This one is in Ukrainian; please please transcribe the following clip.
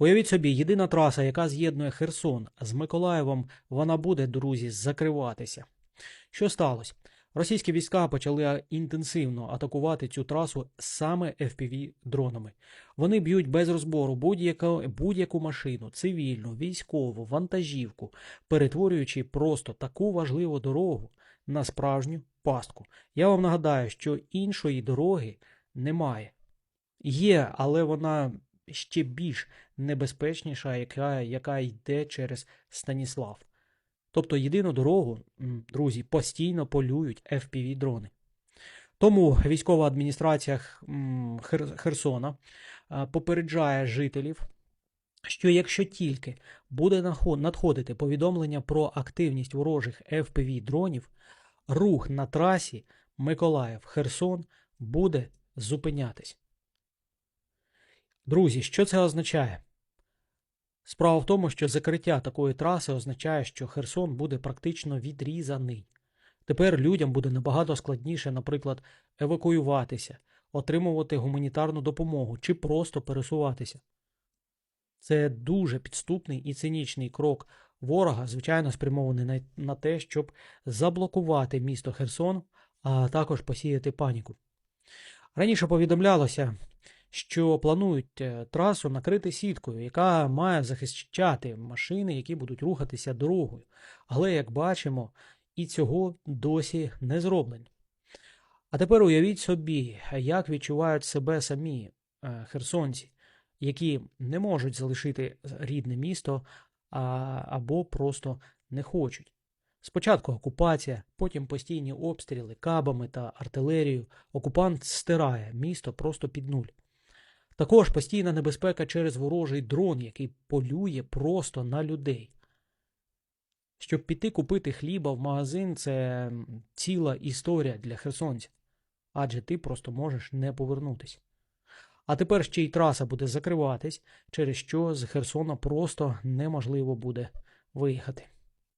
Уявіть собі, єдина траса, яка з'єднує Херсон з Миколаєвом, вона буде, друзі, закриватися. Що сталося? Російські війська почали інтенсивно атакувати цю трасу саме fpv дронами. Вони б'ють без розбору будь-яку, будь-яку машину, цивільну, військову, вантажівку, перетворюючи просто таку важливу дорогу на справжню пастку. Я вам нагадаю, що іншої дороги немає. Є, але вона ще більш небезпечніша, яка, яка йде через Станіслав. Тобто єдину дорогу, друзі, постійно полюють FPV-дрони. Тому військова адміністрація Херсона попереджає жителів, що якщо тільки буде надходити повідомлення про активність ворожих FPV-дронів, рух на трасі Миколаїв-Херсон буде зупинятись. Друзі, що це означає? Справа в тому, що закриття такої траси означає, що Херсон буде практично відрізаний. Тепер людям буде набагато складніше, наприклад, евакуюватися, отримувати гуманітарну допомогу чи просто пересуватися. Це дуже підступний і цинічний крок ворога, звичайно, спрямований на, те, щоб заблокувати місто Херсон, а також посіяти паніку. Раніше повідомлялося, що планують е, трасу накрити сіткою, яка має захищати машини, які будуть рухатися дорогою. Але, як бачимо, і цього досі не зроблено. А тепер уявіть собі, як відчувають себе самі е, херсонці, які не можуть залишити рідне місто або просто не хочуть. Спочатку окупація, потім постійні обстріли кабами та артилерією. Окупант стирає місто просто під нуль. Також постійна небезпека через ворожий дрон, який полює просто на людей. Щоб піти купити хліба в магазин, це ціла історія для херсонців, адже ти просто можеш не повернутися. А тепер ще й траса буде закриватись, через що з Херсона просто неможливо буде виїхати.